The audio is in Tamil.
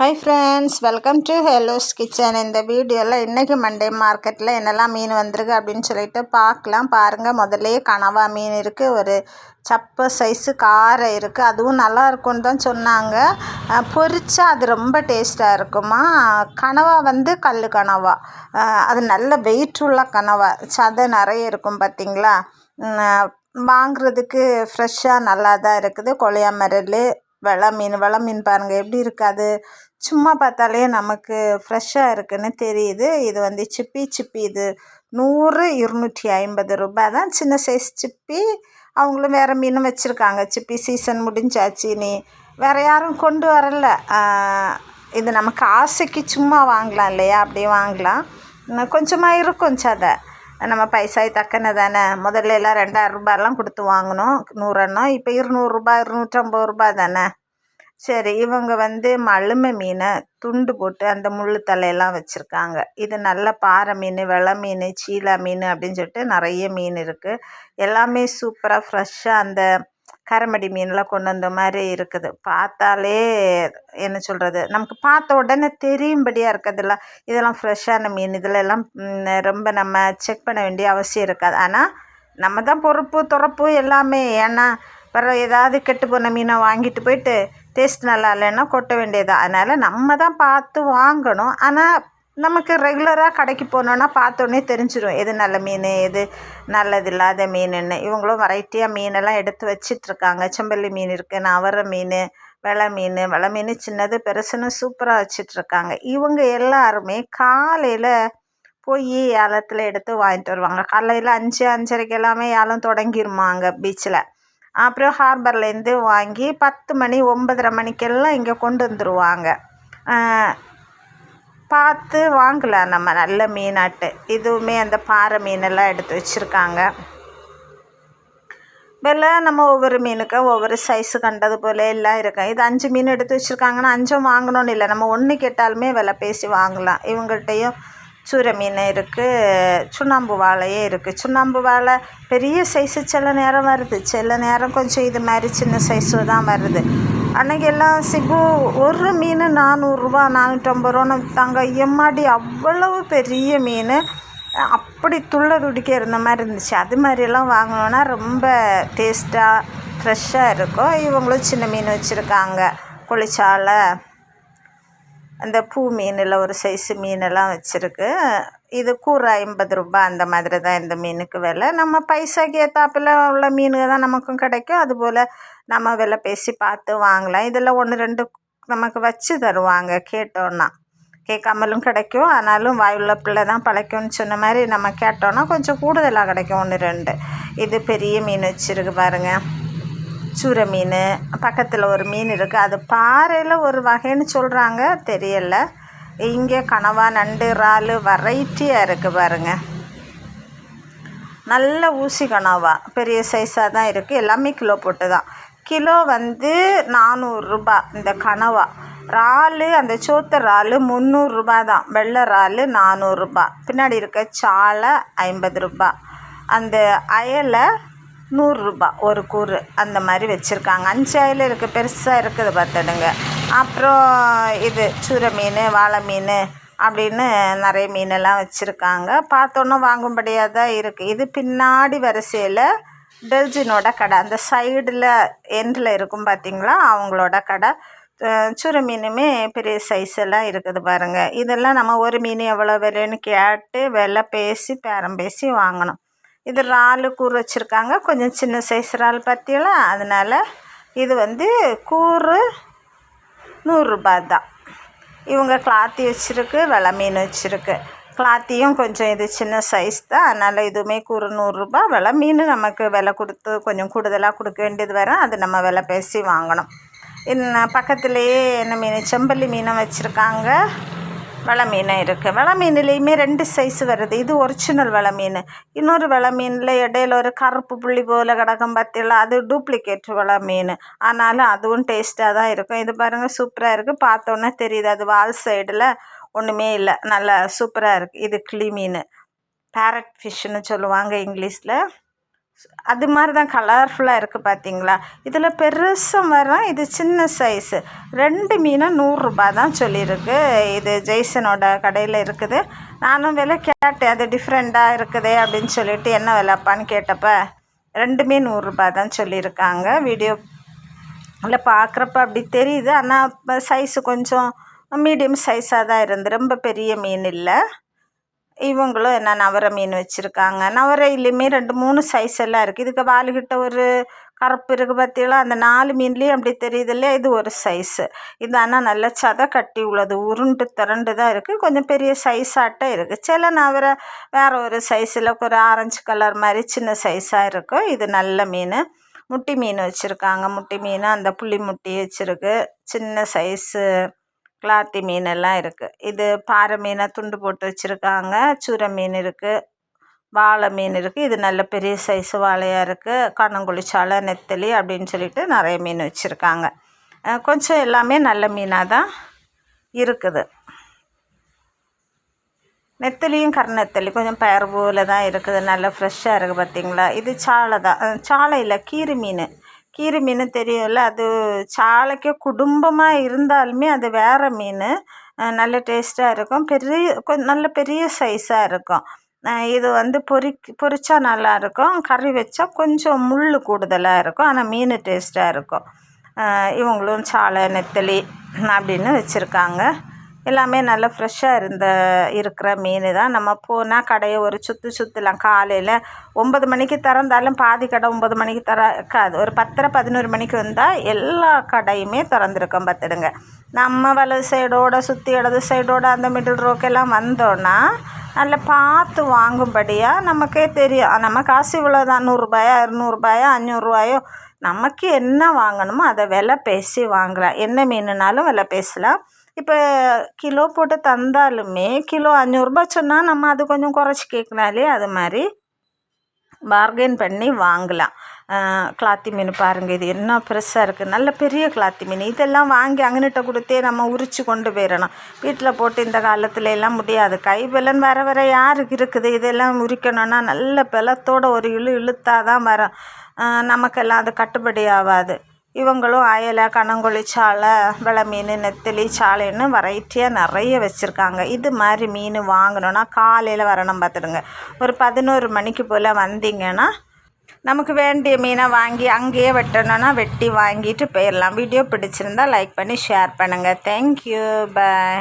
Hi friends welcome to Helo's kitchen இந்த வீடியோவில் இன்றைக்கி மண்டே மார்க்கெட்டில் என்னெல்லாம் மீன் வந்திருக்கு அப்படின்னு சொல்லிட்டு பார்க்கலாம். பாருங்கள் முதல்லையே கனவா மீன் இருக்குது ஒரு சப்ப சைஸு காரை இருக்குது அதுவும் நல்லா இருக்கும்னு தான் சொன்னாங்க. அஹ் பொரிச்சா அது ரொம்ப டேஸ்ட்டாக இருக்குமா? கனவா வந்து கல் கனவா. அது நல்ல வெயிட் உள்ள கனவா. சதை நிறைய இருக்கும் பார்த்தீங்களா வாங்குறதுக்கு ஃப்ரெஷ்ஷாக நல்லா தான் இருக்குது. கொலையா மரல் வெலை மீன் வெள மீன் பாருங்கள் எப்படி இருக்காது சும்மா பார்த்தாலே நமக்கு ஃப்ரெஷ்ஷாக இருக்குன்னு தெரியுது. இது வந்து சிப்பி சிப்பி இது நூறு இருநூற்றி ஐம்பது ரூபாய் தான். சின்ன சைஸ் சிப்பி. அவங்களும் வேறு மீனும் வச்சுருக்காங்க. சிப்பி சீசன் முடிஞ்சாச்சு நீ வேறு யாரும் கொண்டு வரல. இது நமக்கு ஆசைக்கு சும்மா வாங்கலாம் இல்லையா? அப்படியே வாங்கலாம். இன்னும் கொஞ்சமாக இருக்கும் சதை. நம்ம பைசாய் தக்கன தானே முதல்ல எல்லாம் ரெண்டாயிரம் ரூபாயெல்லாம் கொடுத்து வாங்கினோம் நூறெண்ணம் இப்போ இருநூறுபா இருநூற்றம்பது ரூபாய் தானே? சரி இவங்க வந்து மழுமை மீனை துண்டு போட்டு அந்த முள் தலையெல்லாம் வச்சுருக்காங்க. இது நல்ல பாறை மீன் வெள்ளை மீன் சீலா மீன் அப்படின்னு சொல்லிட்டு நிறைய மீன் இருக்குது எல்லாமே சூப்பராக ஃப்ரெஷ்ஷாக அந்த கரமடி மீன்லாம் கொண்டு வந்த மாதிரி இருக்குது. பார்த்தாலே என்ன சொல்கிறது நமக்கு பார்த்த உடனே தெரியும்படியாக இருக்கிறதுல இதெல்லாம் ஃப்ரெஷ்ஷான மீன். இதில் எல்லாம் ரொம்ப நம்ம செக் பண்ண வேண்டிய அவசியம் இருக்காது. ஆனால் நம்ம தான் பொறுப்பு துறப்பு எல்லாமே. ஏன்னா வர ஏதாவது கெட்டு போன மீனை வாங்கிட்டு போயிட்டு டேஸ்ட் நல்லா இல்லைன்னா கொட்ட வேண்டியது? அதனால் நம்ம தான் பார்த்து வாங்கணும். ஆனால் நமக்கு ரெகுலராக கடைக்கு போனோன்னா பார்த்தோன்னே தெரிஞ்சிடும் எது நல்ல மீன் எது நல்லது இல்லாத மீனுன்னு. இவங்களும் வெரைட்டியாக மீனெல்லாம் எடுத்து வச்சிட்ருக்காங்க. செம்பல்லி மீன் இருக்குது நவர மீன் வெலை மீன். வெலை மீன் சின்னது பெருசுன்னு சூப்பராக வச்சிட்ருக்காங்க. இவங்க எல்லாருமே காலையில் போய் ஏலத்தில் எடுத்து வாங்கிட்டு வருவாங்க. காலையில் அஞ்சு அஞ்சரைக்கு எல்லாமே ஏலம் தொடங்கிருமாங்க பீச்சில் அப்புறம் ஹார்பர்லேருந்து வாங்கி பத்து மணி ஒன்பதரை மணிக்கெல்லாம் இங்கே கொண்டு வந்துடுவாங்க பார்த்து வாங்கலாம் நம்ம நல்ல மீனாட்டு. இதுவுமே அந்த பாறை மீனெல்லாம் எடுத்து வச்சுருக்காங்க. வில நம்ம ஒவ்வொரு மீனுக்கும் ஒவ்வொரு சைஸு கண்டது போல எல்லாம் இருக்கும் இது அஞ்சு மீன் எடுத்து வச்சுருக்காங்கன்னா அஞ்சும் வாங்கணும்னு இல்லை. நம்ம ஒன்று கேட்டாலுமே விலை பேசி வாங்கலாம். இவங்கள்ட்டையும் சூரை மீன் இருக்குது சுண்ணாம்பு வாழையே இருக்குது சுண்ணாம்பு வாழை பெரிய சைஸு சில நேரம் வருது. சில நேரம் கொஞ்சம் இது மாதிரி சின்ன சைஸு தான் வருது. அன்றைக்கி எல்லாம் சிபு ஒரு மீன் நானூறுரூவா நானூற்றம்பது ரூபான்னு விற்றாங்க எம்மாடி அவ்வளவு பெரிய மீன். அப்படி துள்ள துடிக்க இருந்த மாதிரி இருந்துச்சு. அது மாதிரியெல்லாம் வாங்கினோன்னா ரொம்ப டேஸ்ட்டாக ஃப்ரெஷ்ஷாக இருக்கும். இவங்களும் சின்ன மீன் வச்சுருக்காங்க. புளிச்சாலை அந்த பூ மீனில் ஒரு சைஸு மீனெல்லாம் வச்சுருக்கு. இது கூரை ஐம்பது ரூபாய் அந்த மாதிரி தான் இந்த மீனுக்கு விலை. நம்ம பைசாக்கு ஏற்றாப்புல உள்ள மீனுங்க தான் நமக்கும் கிடைக்கும். அதுபோல் நம்ம விலை பேசி பார்த்து வாங்கலாம். இதில் ஒன்று ரெண்டு நமக்கு வச்சு தருவாங்க கேட்டோன்னா. கேட்காமலும் கிடைக்கும். ஆனாலும் வாயுள்ள பிள்ளை தான் பழைக்கும்னு சொன்ன மாதிரி நம்ம கேட்டோன்னா கொஞ்சம் கூடுதலாக கிடைக்கும். ஒன்று ரெண்டு. இது பெரிய மீன் வச்சுருக்கு பாருங்கள் சூரை மீன் பக்கத்தில் ஒரு மீன் இருக்குது அது பாறையில் ஒரு வகைன்னு சொல்கிறாங்க தெரியல. இங்கே கனவா நண்டு இறால் வெரைட்டியாக இருக்குது பாருங்கள் நல்ல ஊசி கனவா பெரிய சைஸாக தான் இருக்குது எல்லாமே கிலோ போட்டு தான் கிலோ வந்து நானூறுரூபா இந்த கனவா. இறாலு அந்த சோத்த இறாலு முந்நூறுரூபா தான். வெள்ளை இறாலு நானூறுரூபா பின்னாடி இருக்க சாலை ஐம்பது ரூபா. அந்த அயலை நூறுரூபா ஒரு கூறு அந்த மாதிரி வச்சுருக்காங்க. அஞ்சாயில் இருக்குது பெருசாக இருக்குது பார்த்துடுங்க. அப்புறம் இது சூரை மீன் வாழை மீன் அப்படின்னு நிறைய மீனெல்லாம் வச்சுருக்காங்க. பார்த்தோன்னா வாங்கும்படியாக தான் இருக்குது இது பின்னாடி வரிசையில் டெல்ஜினோட கடை. அந்த சைடில் எண்டில் இருக்கும் பார்த்தீங்களா? அவங்களோட கடை. அஹ் மீனுமே பெரிய சைஸ் எல்லாம் இருக்குது பாருங்கள் இதெல்லாம் நம்ம ஒரு மீன் எவ்வளோ விலைன்னு கேட்டு விலை பேசி பேரம் பேசி வாங்கணும். இது இறாலு கூறு வச்சுருக்காங்க. கொஞ்சம் சின்ன சைஸ் இறால் பார்த்தீங்களா அதனால் இது வந்து கூறு நூறுரூபா தான். இவங்க கிளாத்தி வச்சுருக்கு வெலை மீன் வச்சுருக்கு. கிளாத்தியும் கொஞ்சம் இது சின்ன சைஸ் தான். அதனால் இதுவுமே கூறு நூறுரூபா வெலை மீன் நமக்கு விலை கொடுத்து கொஞ்சம் கூடுதலாக கொடுக்க வேண்டியது வரும். அது நம்ம விலை பேசி வாங்கணும். இன்னும் பக்கத்துலேயே என்ன மீன் செம்பல்லி மீனும் வச்சுருக்காங்க. வலை மீனும் இருக்குது வலை மீன்லேயுமே ரெண்டு சைஸ் வருது. இது ஒரிஜினல் வலை மீன் இன்னொரு வலை மீனில் இடையில ஒரு கருப்பு புள்ளி போல் கிடக்கும் பார்த்தீங்களா அது டூப்ளிகேட் வலை மீன் ஆனாலும் அதுவும் டேஸ்ட்டாக தான் இருக்கும். இது பாருங்கள் சூப்பராக இருக்குது பார்த்தோன்னே தெரியுது. அது வால் சைடில் ஒன்றுமே இல்லை. நல்லா சூப்பராக இருக்குது இது கிளி மீன் பேரட் ஃபிஷ்ஷுன்னு சொல்லுவாங்க இங்கிலீஷில். அது மாதிரி தான் கலர்ஃபுல்லாக இருக்குது பார்த்தீங்களா இதில் பெருசும் வரும் இது சின்ன சைஸு ரெண்டு மீனும் நூறுரூபா தான் சொல்லியிருக்கு. இது ஜெய்சனோட கடையில் இருக்குது. நானும் விலை கேட்டேன். அது டிஃப்ரெண்ட்டாக இருக்குதே அப்படின்னு சொல்லிட்டு என்ன விலைப்பான்னு கேட்டப்ப ரெண்டுமே நூறுரூபா தான் சொல்லியிருக்காங்க. வீடியோ இல்லை பார்க்குறப்ப அப்படி தெரியுது. ஆனால் சைஸு கொஞ்சம் மீடியம் சைஸாக தான் இருந்து ரொம்ப பெரிய மீன் இல்லை. இவங்களும் என்ன நவர மீன் வச்சுருக்காங்க. நவரையிலையுமே ரெண்டு மூணு சைஸ் எல்லாம் இருக்குது இதுக்கு வாலுகிட்ட ஒரு கருப்பு இருக்குது பார்த்தீங்களா அந்த நாலு மீன்லேயும் அப்படி தெரியுது இல்லையா? இது ஒரு சைஸு இது ஆனால் நல்ல சதை கட்டி உள்ளது. உருண்டு திரண்டு தான் இருக்குது கொஞ்சம் பெரிய சைஸாட்டம் இருக்குது சில நவர வேறு ஒரு சைஸில் ஒரு ஆரஞ்சு கலர் மாதிரி சின்ன சைஸாக இருக்கும் இது நல்ல மீன். முட்டி மீன் வச்சுருக்காங்க. முட்டி மீன் அந்த புள்ளி முட்டி வச்சுருக்கு. சின்ன சைஸு கிளாத்தி மீன் எல்லாம் இருக்குது இது பாறை மீனை துண்டு போட்டு வச்சுருக்காங்க. சூரை மீன் இருக்குது வாழை மீன் இருக்குது இது நல்ல பெரிய சைஸு வாழையாக இருக்குது கண்ணங்குழி நெத்தலி அப்படின்னு சொல்லிட்டு நிறைய மீன் வச்சுருக்காங்க. கொஞ்சம் எல்லாமே நல்ல மீனாக தான் இருக்குது. நெத்தலியும் கருநெத்தலி கொஞ்சம் பயர் பூவில் தான் இருக்குது. நல்லா ஃப்ரெஷ்ஷாக இருக்குது பார்த்திங்களா இது சாலை தான். சாலையில் கீரி மீன். கீரி மீன் தெரியும்ல அது சாலைக்கே குடும்பமாக இருந்தாலுமே அது வேறு மீன். நல்ல டேஸ்ட்டாக இருக்கும். பெரிய கொஞ்சம் நல்ல பெரிய சைஸாக இருக்கும். இது வந்து பொரிக் பொரித்தா நல்லாயிருக்கும் கறி வச்சா கொஞ்சம் முள் கூடுதலாக இருக்கும். ஆனால் மீன் டேஸ்ட்டாக இருக்கும். இவங்களும் சாலை நெத்தலி அப்படின்னு வச்சுருக்காங்க. எல்லாமே நல்லா ஃப்ரெஷ்ஷாக இருந்த இருக்கிற மீன் தான் நம்ம போனால் கடையை ஒரு சுற்று சுற்றலாம் காலையில் ஒம்பது மணிக்கு திறந்தாலும் பாதி கடை ஒம்பது மணிக்கு திறக்காது ஒரு பத்தரை பதினோரு மணிக்கு வந்தால் எல்லா கடையுமே திறந்துருக்கோம் பார்த்துடுங்க. நம்ம வலது சைடோட சுற்றி இடது சைடோட அந்த மிடில் ரோக்கெல்லாம் வந்தோன்னா நல்லா பார்த்து வாங்கும்படியாக நமக்கே தெரியும். நம்ம காசு இவ்வளோ தான் நூறுரூபாயா இரநூறுபாயா அஞ்சூறுரூவாயோ நமக்கு என்ன வாங்கணுமோ அதை விலை பேசி வாங்கலாம். என்ன மீனுனாலும் விலை பேசலாம். இப்போ கிலோ போட்டு தந்தாலுமே கிலோ அஞ்சூறுபா சொன்னால் நம்ம அது கொஞ்சம் குறைச்சி கேட்கலாலே அது மாதிரி பார்கெயின் பண்ணி வாங்கலாம். கிளாத்தி மீன் பாருங்கள் இது என்ன பெருசாக இருக்குது நல்ல பெரிய கிளாத்தி மீன் இதெல்லாம் வாங்கி அங்கனிட்ட கொடுத்தே நம்ம உரித்து கொண்டு போயிடணும். வீட்டில் போட்டு இந்த காலத்துல எல்லாம் முடியாது. கை பலன் வர வர யாருக்கு இருக்குது? இதெல்லாம் உரிக்கணும்னா நல்ல பலத்தோட ஒரு இழு இழுத்தா தான் வரும். நமக்கெல்லாம் அது கட்டுப்படி ஆகாது. இவங்களும் அயலை கனங்கொழி சாலை வெலை மீன் நெத்திலி சாலைன்னு வெரைட்டியாக நிறைய வச்சுருக்காங்க. இது மாதிரி மீன் வாங்கணுன்னா காலையில் வரணும் பார்த்துடுங்க. ஒரு பதினோரு மணிக்கு போல் வந்தீங்கன்னா நமக்கு வேண்டிய மீனை வாங்கி அங்கேயே வெட்டணுன்னா வெட்டி வாங்கிட்டு போயிடலாம். வீடியோ பிடிச்சிருந்தா லைக் பண்ணி ஷேர் பண்ணுங்கள் தேங்க்யூ பாய்